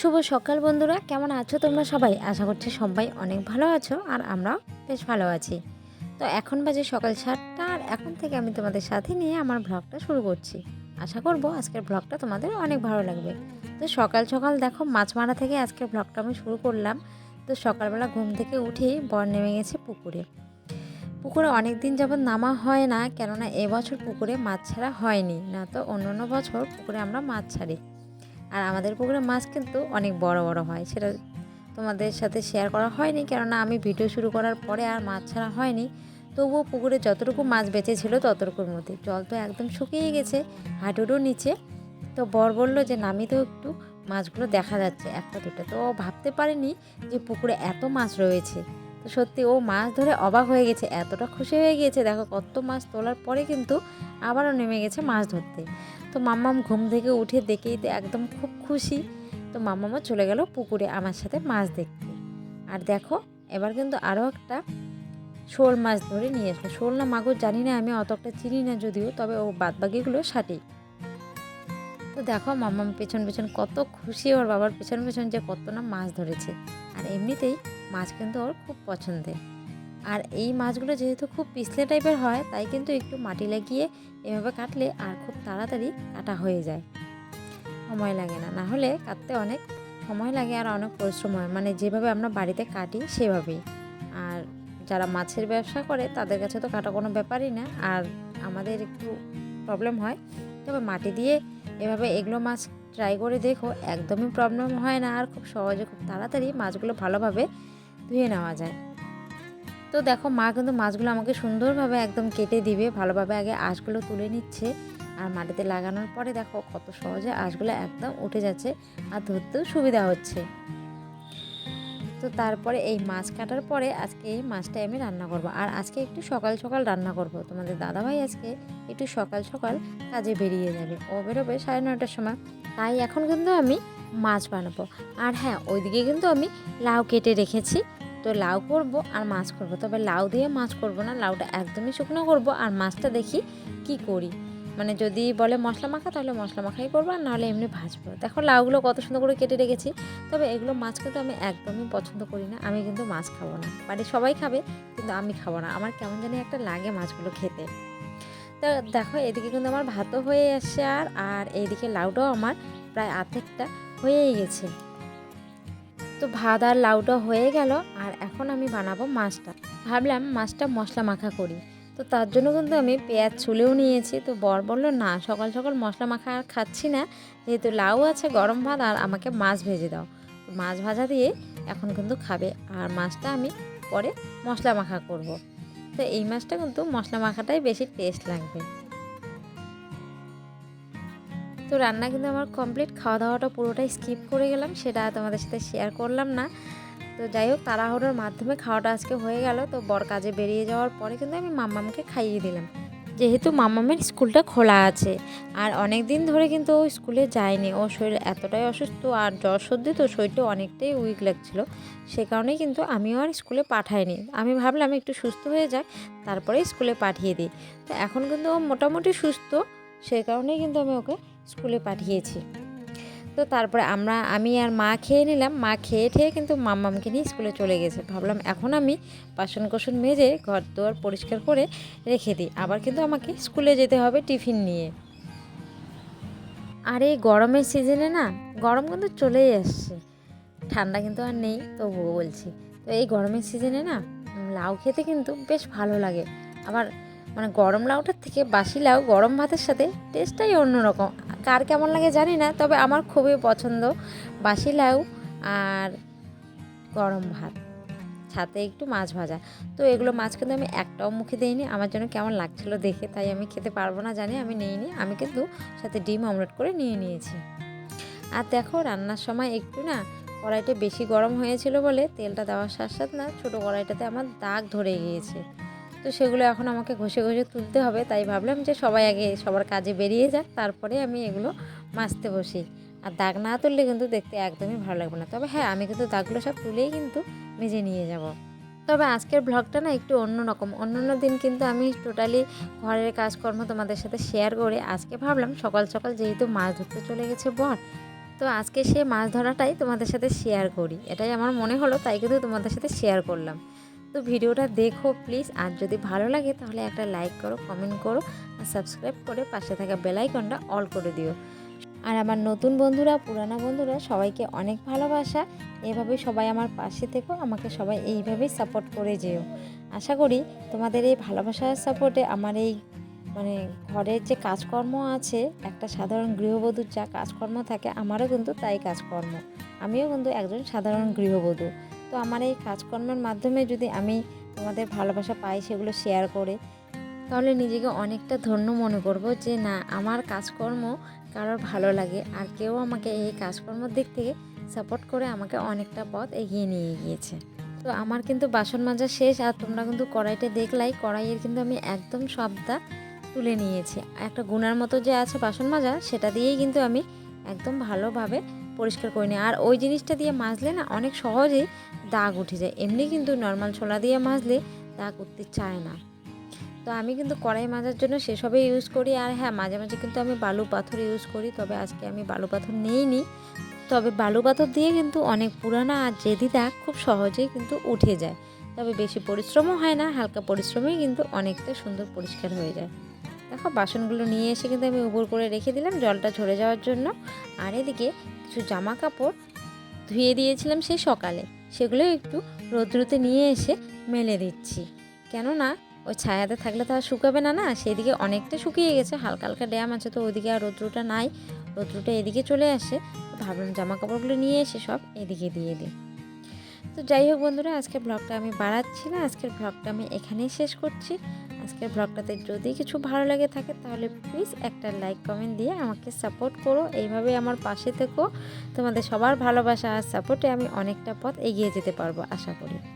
শুভ সকাল বন্ধুরা, কেমন আছো তোমরা সবাই? আশা করছি সবাই অনেক ভালো আছো আর আমরাও বেশ ভালো আছি। তো এখন বাজে সকাল সাতটা আর এখন থেকে আমি তোমাদের সাথে নিয়ে আমার ব্লগটা শুরু করছি। আশা করব আজকের ব্লগটা তোমাদের অনেক ভালো লাগবে। তো সকাল সকাল দেখো মাছ মারা থেকে আজকের ব্লগটা আমি শুরু করলাম। তো সকালবেলা ঘুম থেকে উঠেই বর নেমে গেছে পুকুরে। পুকুরে অনেক দিন যাবৎ নামা হয় না, কেননা এবছর পুকুরে মাছ ছাড়া হয়নি। না তো অন্য অন্য বছর পুকুরে আমরা মাছ ছাড়ি। আর আমাদের পুকুরে মাছ কিন্তু অনেক বড় বড় হয়। সেটা তোমাদের সাথে শেয়ার করা হয়নি, কেননা আমি ভিডিও শুরু করার পরে আর মাছ ছাড়া হয়নি। তবুও পুকুরে যতটুকু মাছ বেঁচেছিল ততটুকুর মধ্যে। জল তো একদম শুকিয়ে গেছে, হাঁটুরও নিচে। তো বর বলল যে, নামি তো একটু, মাছগুলো দেখা যাচ্ছে, একটা দুটো। তো ভাবতে পারেনি যে পুকুরে এত মাছ রয়েছে। সত্যি ও মাছ ধরে অবাক হয়ে গেছে, এতটা খুশি হয়ে গিয়েছে। দেখো কত মাছ তোলার পরে কিন্তু আবারও নেমে গেছে মাছ ধরতে। তো মাম্মাম ঘুম থেকে উঠে দেখেই তো একদম খুব খুশি। তো মাম্মামও চলে গেল পুকুরে আমার সাথে মাছ দেখতে। আর দেখো, এবার কিন্তু আরও একটা শোল মাছ ধরে নিয়ে আসলো। শোল না মাগুর জানি না, আমি অতটা চিনি না যদিও, তবে ও বাদবাকিগুলো সাটি। তো দেখো মাম্মাম পেছন পেছন কত খুশি, ওর বাবার পেছন পেছন যে কত না মাছ ধরেছে। আর এমনিতেই মাছ কিন্তু ওর খুব পছন্দের। আর এই মাছগুলো যেহেতু খুব পিছলে টাইপের হয়, তাই কিন্তু একটু মাটি লাগিয়ে এভাবে কাটলে আর খুব তাড়াতাড়ি কাটা হয়ে যায়। সময় লাগে না না হলে কাটতে অনেক সময় লাগে আর অনেক পরিশ্রম হয়। মানে যেভাবে আমরা বাড়িতে কাটি সেভাবেই। আর যারা মাছের ব্যবসা করে, তাদের কাছে তো কাটা কোনো ব্যাপারই না। আর আমাদের একটু প্রবলেম হয়, তবে মাটি দিয়ে এভাবে এগুলো মাছ ট্রাই করে দেখো, একদমই প্রবলেম হয় না। আর খুব সহজে, খুব তাড়াতাড়ি মাছগুলো ভালোভাবে ধুয়ে নেওয়া যায়। তো দেখো মা কিন্তু মাছগুলো আমাকে সুন্দরভাবে একদম কেটে দিবে, ভালোভাবে আগে আঁশগুলো তুলে নিচ্ছে আর মাটিতে লাগানোর পরে দেখো কত সহজে আঁশগুলো একদম উঠে যাচ্ছে আর ধরতেও সুবিধা হচ্ছে। তো তারপরে এই মাছ কাটার পরে আজকে এই মাছটাই আমি রান্না করব। আর আজকে একটু সকাল সকাল রান্না করব। তোমাদের দাদাভাই আজকে একটু সকাল সকাল কাজে বেরিয়ে যাবে। ও বেরোবে সাড়ে নটার সময়। তাই এখন কিন্তু আমি মাছ বানাবো। আর হ্যাঁ ওইদিকে কিন্তু আমি লাউ কেটে রেখেছি। তো লাউ করব আর মাছ করব। তবে লাউ দিয়ে মাছ করব না, লাউটা একদমই শুকনো করব আর মাছটা দেখি কি করি। মানে যদি বলে মশলা মাখা তাহলে মশলা মাখাই করব আর নাহলে এমনি ভাজবো। দেখো লাউগুলো কত সুন্দর করে কেটে রেখেছি, তবে এগুলো মাছ কিন্তু আমি একদমই পছন্দ করি না, আমি কিন্তু মাছ খাব না। বাড়ির সবাই খাবে কিন্তু আমি খাব না, আমার কেমন জানি একটা লাগে মাছগুলো খেতে। তা দেখো এদিকে কিন্তু আমার ভাতও হয়ে আসছে আর আর এইদিকে লাউটাও আমার প্রায় আর্ধেকটা হয়েই গেছে। তো ভাত আর লাউটা হয়ে গেল এখন আমি বানাবো মাছটা। ভাবলাম মাছটা মশলা মাখা করি। তো তার জন্য কিন্তু আমি পেঁয়াজ ছুলেও নিয়েছি। তো বর বলল, না, সকাল সকাল মশলা মাখা আর খাচ্ছি না। যেহেতু লাউ আছে, গরম ভাত, আর আমাকে মাছ ভেজে দাও। মাছ ভাজা দিয়ে এখন কিন্তু খাবে। আর মাছটা আমি পরে মশলা মাখা করব। তো এই মাছটা কিন্তু মশলা মাখাটাই বেশি টেস্ট লাগবে। তো রান্না কিন্তু আমার কমপ্লিট খাওয়া দাওয়াটা পুরোটাই স্কিপ করে গেলাম। সেটা তোমাদের সাথে শেয়ার করলাম না। তো যাই হোক, তাড়াহুড়োর মাধ্যমে খাওয়াটা আজকে হয়ে গেল। তো বর কাজে বেরিয়ে যাওয়ার পরে কিন্তু আমি মাম্মামকে খাইয়ে দিলাম। যেহেতু মাম্মামের স্কুলটা খোলা আছে, আর অনেক দিন ধরে কিন্তু ও স্কুলে যায়নি। ও শরীর এতটাই অসুস্থ, আর জ্বর সর্দি তো শরীরটা অনেকটাই উইক লাগছিল। সে কারণে কিন্তু আমিও আর স্কুলে পাঠাইনি। আমি ভাবলাম একটু সুস্থ হয়ে যাক তারপরে স্কুলে পাঠিয়ে দিই। তো এখন কিন্তু ও মোটামুটি সুস্থ সেই কারণেই কিন্তু আমি ওকে স্কুলে পাঠিয়েছি। তো তারপরে আমরা, আমি আর মা খেয়ে নিলাম। মা খেয়ে ঠেয়ে কিন্তু মাম্মামকে নিয়ে স্কুলে চলে গেছে। ভাবলাম এখন আমি বাসন কোসন মেজে ঘর দুয়ার পরিষ্কার করে রেখে দিই। আবার কিন্তু আমাকে স্কুলে যেতে হবে টিফিন নিয়ে। আর এই গরমের সিজনে না, গরম কিন্তু চলেই আসছে। ঠান্ডা কিন্তু আর নেই, তবুও বলছি। তো এই গরমের সিজনে না লাউ খেতে কিন্তু বেশ ভালো লাগে। আবার মানে গরম লাউটার থেকে বাসি লাউ গরম ভাতের সাথে টেস্টটাই অন্যরকম। কার কেমন লাগে জানি না, তবে আমার খুবই পছন্দ। বাসি লাউ আর গরম ভাত। সাথে একটু মাছ ভাজা। তো এগুলো মাছ কিন্তু আমি একটাও মুখে দিইনি, আমার জন্য কেমন লাগছিল দেখে তাই আমি খেতে পারব না জানি, আমি নিইনি। আমি কিন্তু সাথে ডিম অমলেট করে নিয়ে নিয়েছি। আর দেখো রান্নার সময় একটু না কড়াইটা বেশি গরম হয়েছিল বলে তেলটা দেওয়ার সাথে সাথে না ছোটো কড়াইটাতে আমার দাগ ধরে গিয়েছে। তো সেগুলো এখন আমাকে ঘষে ঘষে তুলতে হবে, তাই ভাবলাম যে সবাই আগে সবার কাজে বেরিয়ে যাক, তারপরে আমি এগুলো মাজতে বসি। আর দাগ না তুললে কিন্তু দেখতে একদমই ভালো লাগবে না। তবে হ্যাঁ আমি কিন্তু দাগগুলো সব তুলেই কিন্তু মেজে নিয়ে যাব। তবে আজকের ব্লগটা না একটু অন্যরকম অন্য অন্য দিন কিন্তু আমি টোটালি ঘরের কাজকর্ম তোমাদের সাথে শেয়ার করে আজকে ভাবলাম সকাল সকাল যেহেতু মাছ ধরতে চলে গেছে বর, তো আজকে সে মাছ ধরাটাই তোমাদের সাথে শেয়ার করি। এটাই আমার মনে হলো, তাই কিন্তু তোমাদের সাথে শেয়ার করলাম। তো ভিডিওটা দেখো প্লিজ। আর যদি ভালো লাগে তাহলে একটা লাইক করো, কমেন্ট করো আর সাবস্ক্রাইব করে পাশে থাকা বেলাইকনটা অল করে দিও। আর আমার নতুন বন্ধুরা, পুরানা বন্ধুরা, সবাইকে অনেক ভালোবাসা। এভাবে সবাই আমার পাশে থেকো, আমাকে সবাই এইভাবেই সাপোর্ট করে যেও। আশা করি তোমাদের এই ভালোবাসার সাপোর্টে আমার এই মানে ঘরের যে কাজকর্ম আছে, একটা সাধারণ গৃহবধূর যা কাজকর্ম থাকে, আমারও কিন্তু তাই কাজকর্ম। আমিও কিন্তু একজন সাধারণ গৃহবধূ। তো আমার এই কাজকর্মের মাধ্যমে যদি আমি তোমাদের ভালোবাসা পাই, সেগুলো শেয়ার করে, তাহলে নিজেকে অনেকটা ধন্য মনে করব যে না, আমার কাজকর্ম কারোর ভালো লাগে আর কেউ আমাকে এই কাজকর্মের দিক থেকে সাপোর্ট করে আমাকে অনেকটা পথ এগিয়ে নিয়ে গিয়েছে। তো আমার কিন্তু বাসন মাজা শেষ আর তোমরা কিন্তু কড়াইটা দেখলাই, কড়াইয়ের কিন্তু আমি একদম সবটা তুলে নিয়েছি। একটা গুনার মতো যে আছে বাসন মাজা, সেটা দিয়েই কিন্তু আমি একদম ভালোভাবে পরিষ্কার করে নিই আর ওই জিনিসটা দিয়ে মাজলে না অনেক সহজেই দাগ উঠে যায়। এমনি কিন্তু নর্মাল ছোলা দিয়ে মাজলে দাগ উঠতে চায় না। তো আমি কিন্তু কড়াই মাজার জন্য সেসবই ইউজ করি। আর হ্যাঁ মাঝে মাঝে কিন্তু আমি বালু পাথর ইউজ করি। তবে আজকে আমি বালু পাথর নিইনি। তবে বালু পাথর দিয়ে কিন্তু অনেক পুরানা আর জেদি দাগ খুব সহজেই কিন্তু উঠে যায়। তবে বেশি পরিশ্রমও হয় না, হালকা পরিশ্রমেই কিন্তু অনেকটা সুন্দর পরিষ্কার হয়ে যায়। দেখো, বাসনগুলো নিয়ে এসে কিন্তু আমি উপর করে রেখে দিলাম। জলটা ঝরে যাওয়ার জন্য। আর এদিকে কিছু জামা কাপড় ধুয়ে দিয়েছিলাম সেই সকালে। সেগুলো একটু রৌদ্রুতে নিয়ে এসে মেলে দিচ্ছি। কেননা, ওই ছায়াতে থাকলে তো আর শুকাবে না না? সেদিকে অনেকটা শুকিয়ে গেছে। হালকা হালকা ড্যাম আছে তো ওইদিকে আর রৌদ্রটা নাই। রৌদ্রটা এদিকে চলে আসে। ভাবলাম জামা কাপড়গুলো নিয়ে এসে সব এদিকে দিয়ে দিই। তো যাই হোক বন্ধুরা, আজকের ব্লগটা আমি বাড়াচ্ছি না। আজকের ব্লগটা আমি এখানেই শেষ করছি। আজকের ব্লগটাতে যদি কিছু ভালো লাগে থাকে, তাহলে প্লিজ একটা লাইক কমেন্ট দিয়ে আমাকে সাপোর্ট করো। এইভাবে আমার পাশে থেকো। তোমাদের সবার ভালোবাসা আর সাপোর্টে আমি অনেকটা পথ এগিয়ে যেতে পারব, আশা করি।